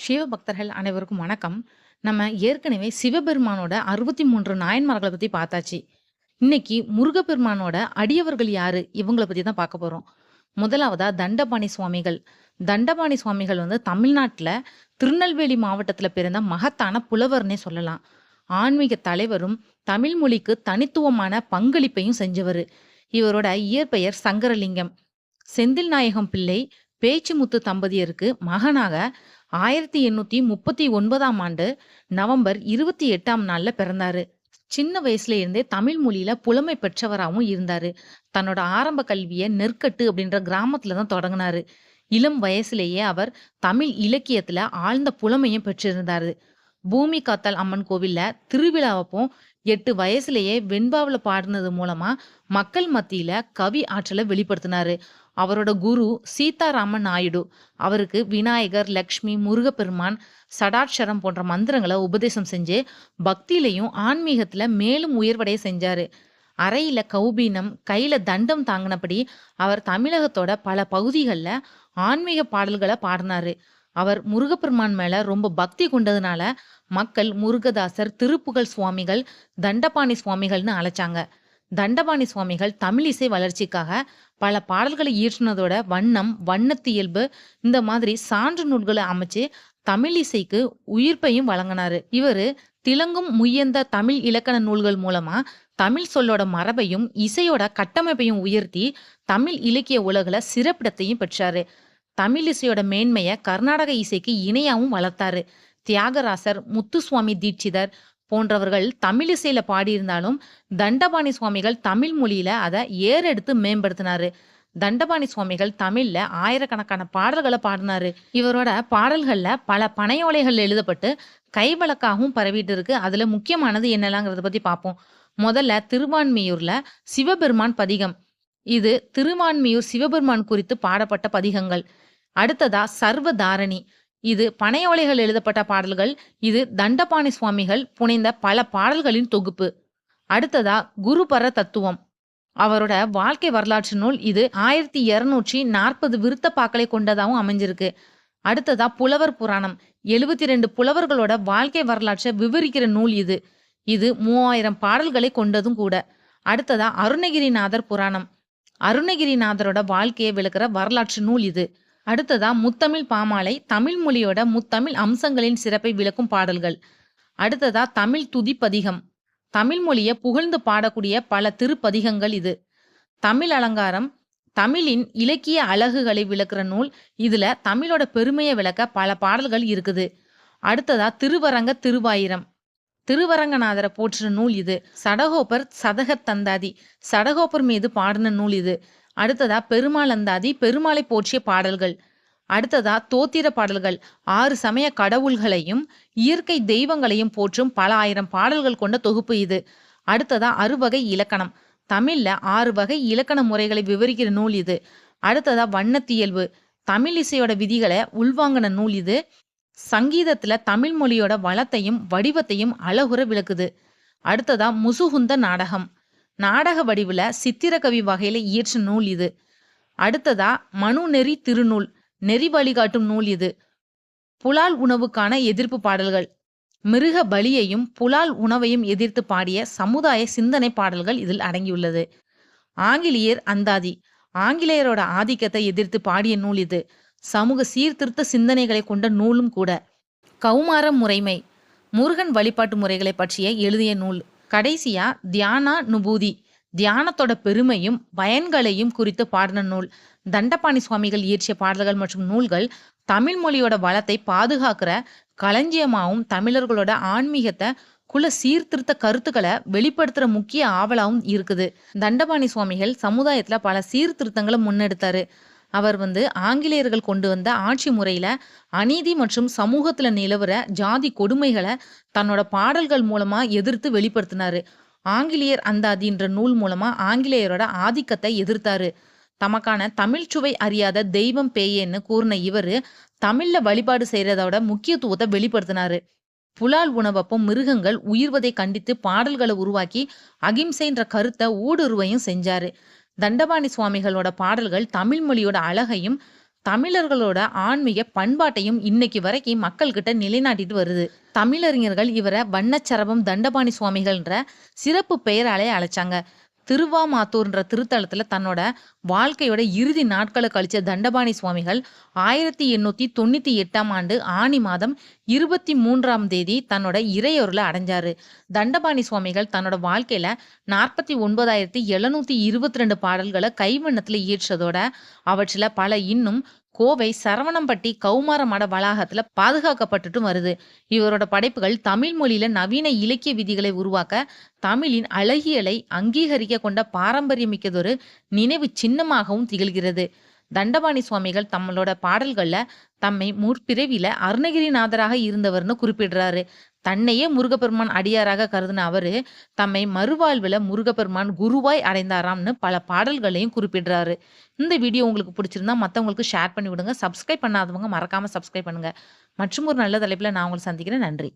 சிவபக்தர்கள் அனைவருக்கும் வணக்கம். நம்ம ஏற்கனவே சிவபெருமானோட அறுபத்தி மூன்று நாயன்மார்களை பத்தி பார்த்தாச்சு. இன்னைக்கு முருகப்பெருமானோட அடியவர்கள் யாரு? இவங்கள பத்தி தான் பார்க்க போறோம். முதலாவதா தண்டபாணி சுவாமிகள். தண்டபாணி சுவாமிகள் வந்து தமிழ்நாட்டில் திருநெல்வேலி மாவட்டத்தில் பிறந்த மகத்தான புலவர்னே சொல்லலாம். ஆன்மீக தலைவரும், தமிழ் மொழிக்கு தனித்துவமான பங்களிப்பையும் செஞ்சவர் இவரோட இயற்பெயர் சங்கரலிங்கம். செந்தில் நாயகம் பிள்ளை, பேச்சுமுத்து தம்பதியருக்கு மகனாக 1839ஆம் ஆண்டு நவம்பர் 28ஆம் நாள்ல பிறந்தாரு. சின்ன வயசுல இருந்தே தமிழ் மொழியில புலமை பெற்றவராகவும் இருந்தாரு. தன்னோட ஆரம்ப கல்வியை நெற்கட்டு அப்படின்ற கிராமத்துல தான் தொடங்கினாரு இளம் வயசுலேயே அவர் தமிழ் இலக்கியத்துல ஆழ்ந்த புலமையும் பெற்றிருந்தாரு. பூமி காத்தால் அம்மன் கோவில்ல திருவிழாவப்போ எட்டு வயசுலேயே வெண்பாவில் பாடினது மூலமா மக்கள் மத்தியில கவி ஆற்றலை வெளிப்படுத்தினாரு. அவரோட குரு சீதாராமன் நாயுடு. அவருக்கு விநாயகர், லக்ஷ்மி முருகப்பெருமான், சடாட்சரம் போன்ற மந்திரங்களை உபதேசம் செஞ்சு, பக்தியிலையும் ஆன்மீகத்துல மேலும் உயர்வடைய செஞ்சாரு. அறையில கௌபீனம், கையில தண்டம் தாங்கினபடி அவர் தமிழகத்தோட பல பகுதிகளில் ஆன்மீக பாடல்களை பாடினாரு அவர் முருகப்பெருமான் மேல ரொம்ப பக்தி கொண்டதுனால மக்கள் முருகதாசர், திருப்புகழ் சுவாமிகள், தண்டபாணி சுவாமிகள்னு அழைச்சாங்க. தண்டபாணி சுவாமிகள் தமிழிசை வளர்ச்சிக்காக பல பாடல்களை ஈற்றினதோட வண்ணம், வண்ணத்தியல்பு இந்த மாதிரி சான்று நூல்களை அமைச்சு தமிழிசைக்கு உயிர்ப்பையும் வழங்கினாரு இவரு திலங்கும் முய்யந்த தமிழ் இலக்கண நூல்கள் மூலமா தமிழ் சொல்லோட மரபையும், இசையோட கட்டமைப்பையும் உயர்த்தி தமிழ் இலக்கிய உலகில் சிறப்பிடத்தையும் பெற்றாரு. தமிழிசையோட மேன்மையை கர்நாடக இசைக்கு இணையாவும் வளர்த்தாரு. தியாகராசர், முத்துசுவாமி தீட்சிதர் போன்றவர்கள் தமிழிசையில பாடியிருந்தாலும், தண்டபாணி சுவாமிகள் தமிழ் மொழியில அதை ஏறெடுத்து மேம்படுத்தினாரு. தண்டபாணி சுவாமிகள் தமிழ்ல ஆயிரக்கணக்கான பாடல்களை பாடினாரு இவரோட பாடல்கள்ல பல பனையோலைகள் எழுதப்பட்டு கைவழக்காகவும் பரவிட்டு இருக்கு. அதுல முக்கியமானது என்னலாங்கிறத பத்தி பார்ப்போம். முதல்ல திருவான்மியூர்ல சிவபெருமான் பதிகம். இது திருவான்மியூர் சிவபெருமான் குறித்து பாடப்பட்ட பதிகங்கள். அடுத்ததா சர்வதாரணி. இது பனையோலைகள் எழுதப்பட்ட பாடல்கள். இது தண்டபாணி சுவாமிகள் புனைந்த பல பாடல்களின் தொகுப்பு. அடுத்ததா குருபர தத்துவம். அவரோட வாழ்க்கை வரலாற்று நூல் இது 1240 விருத்தப்பாக்களை கொண்டதாகவும் அமைஞ்சிருக்கு. அடுத்ததா புலவர் புராணம். 72 புலவர்களோட வாழ்க்கை வரலாற்றை விவரிக்கிற நூல் இது. இது 3000 பாடல்களை கொண்டதும் கூட. அடுத்ததா அருணகிரிநாதர் புராணம். அருணகிரிநாதரோட வாழ்க்கையை விளக்குற வரலாற்று நூல் இது. அடுத்ததா முத்தமிழ் பாமாலை. தமிழ் மொழியோட முத்தமிழ் அம்சங்களின் சிறப்பை விளக்கும் பாடல்கள். அடுத்ததா தமிழ் துதிப்பதிகம். தமிழ் மொழியை புகழ்ந்து பாடக்கூடிய பல திருப்பதிகங்கள் இது. தமிழ் அலங்காரம். தமிழின் இலக்கிய அழகுகளை விளக்குற நூல். இதுல தமிழோட பெருமையை விளக்க பல பாடல்கள் இருக்குது. அடுத்ததா திருவரங்க திருவாயிரம். திருவரங்கநாதரை போற்றுற நூல் இது. சடகோபர் சதகத் தந்தாதி. சடகோபர் மீது பாடின நூல் இது. அடுத்ததா பெருமாளந்தாதி பெருமாளை போற்றிய பாடல்கள். அடுத்ததா தோத்திர பாடல்கள். ஆறு சமய கடவுள்களையும், இயற்கை தெய்வங்களையும் போற்றும் பல ஆயிரம் பாடல்கள் கொண்ட தொகுப்பு இது. அடுத்ததா அறுவகை இலக்கணம். தமிழ்ல ஆறு வகை இலக்கண முறைகளை விவரிக்கிற நூல் இது. அடுத்ததா வண்ணத்தியல்பு. தமிழ் இசையோட விதிகளை உள்வாங்கின நூல் இது. சங்கீதத்துல தமிழ் மொழியோட வளத்தையும், வடிவத்தையும் அழகுற விளக்குது. அடுத்ததா முசுகுந்த நாடகம். நாடக வடிவில் சித்திரகவி வகையில இயற்ற நூல் இது. அடுத்ததா மனுநெறி திருநூல். நெறி வழிகாட்டும் நூல் இது. புலால் உணவுக்கான எதிர்ப்பு பாடல்கள். மிருக பலியையும், புலால் உணவையும் எதிர்த்து பாடிய சமுதாய சிந்தனை பாடல்கள் இதில் அடங்கியுள்ளது. ஆங்கிலேயர் அந்தாதி. ஆங்கிலேயரோட ஆதிக்கத்தை எதிர்த்து பாடிய நூல் இது. சமூக சீர்திருத்த சிந்தனைகளை கொண்ட நூலும் கூட. கௌமார முறைமை. முருகன் வழிபாட்டு முறைகளை பற்றிய எழுதிய நூல். கடைசியா தியானானுபூதி. தியானத்தோட பெருமையும், பயன்களையும் குறித்து பாடின நூல். தண்டபாணி சுவாமிகள் இயற்றிய பாடல்கள் மற்றும் நூல்கள் தமிழ் மொழியோட வளத்தை பாதுகாக்கிற களஞ்சியமாகவும் தமிழர்களோட ஆன்மீகத்தை குல சீர்திருத்த கருத்துக்களை வெளிப்படுத்துற முக்கிய ஆவலாகவும் இருக்குது. தண்டபாணி சுவாமிகள் சமுதாயத்துல பல சீர்திருத்தங்களை முன்னெடுத்தாரு. அவர் வந்து ஆங்கிலேயர்கள் கொண்டு வந்த ஆட்சி முறையில் அநீதி மற்றும் சமூகத்தில் நிலவுற ஜாதி கொடுமைகளை தன்னோட பாடல்கள் மூலமாக எதிர்த்து வெளிப்படுத்தினாரு. ஆங்கிலேயர் அந்தாதின்ற நூல் மூலமாக ஆங்கிலேயரோட ஆதிக்கத்தை எதிர்த்தாரு. தமக்கான தமிழ்ச் சுவை அறியாத தெய்வம் பேயேன்னு கூறின இவரு, தமிழில் வழிபாடு செய்கிறதோட முக்கியத்துவத்தை வெளிப்படுத்தினாரு. புலால் உணவப்போ மிருகங்கள் உயிர்வதை கண்டித்து பாடல்களை உருவாக்கி அகிம்சைன்ற கருத்தை ஊடுருவையும் செஞ்சாரு. தண்டபாணி சுவாமிகளோட பாடல்கள் தமிழ் மொழியோட அழகையும், தமிழர்களோட ஆன்மீக பண்பாட்டையும் இன்னைக்கு வரைக்கும் மக்கள்கிட்ட நிலைநாட்டிட்டு வருது. தமிழறிஞர்கள் இவர வண்ணச்சரபம் தண்டபாணி சுவாமிகள்ன்ற சிறப்பு பெயராலே அழைச்சாங்க. திருவாமாத்தூர்ன்ற திருத்தலத்தில் தன்னோட வாழ்க்கையோட இறுதி நாட்களை கழிச்ச தண்டபாணி சுவாமிகள் 1898ஆம் ஆண்டு ஆனி மாதம் 23ஆம் தேதி தன்னோட இறையோரில் அடைஞ்சாரு. தண்டபாணி சுவாமிகள் தன்னோட வாழ்க்கையில 49722 பாடல்கள கைவண்ணத்துல இயற்றதோட, அவற்றில் பல இன்னும் கோவை சரவணம்பட்டி கௌமார மட வளாகத்துல பாதுகாக்கப்பட்டுட்டும் வருது. இவரோட படைப்புகள் தமிழ் மொழியில நவீன இலக்கிய விதிகளை உருவாக்க, தமிழின் அழகியலை அங்கீகரிக்க கொண்ட பாரம்பரியமிக்கதொரு நினைவு சின்னமாகவும் திகழ்கிறது. தண்டபாணி சுவாமிகள் தம்மளோட பாடல்கள்ல தம்மை முற்பிறவில அருணகிரிநாதராக இருந்தவர்னு குறிப்பிடுறாரு. தன்னையே முருகப்பெருமான் அடியாராக கருதின அவரு, தம்மை மறுவாழ்வுல முருகப்பெருமான் குருவாய் அடைந்தாராம்னு பல பாடல்களையும் குறிப்பிடுறாரு. இந்த வீடியோ உங்களுக்கு பிடிச்சிருந்தா மற்றவங்களுக்கு ஷேர் பண்ணி விடுங்க. சப்ஸ்கிரைப் பண்ணாதவங்க மறக்காம சப்ஸ்கிரைப் பண்ணுங்க. மற்றும் ஒரு நல்ல தலைப்புல நான் உங்களை சந்திக்கிறேன். நன்றி.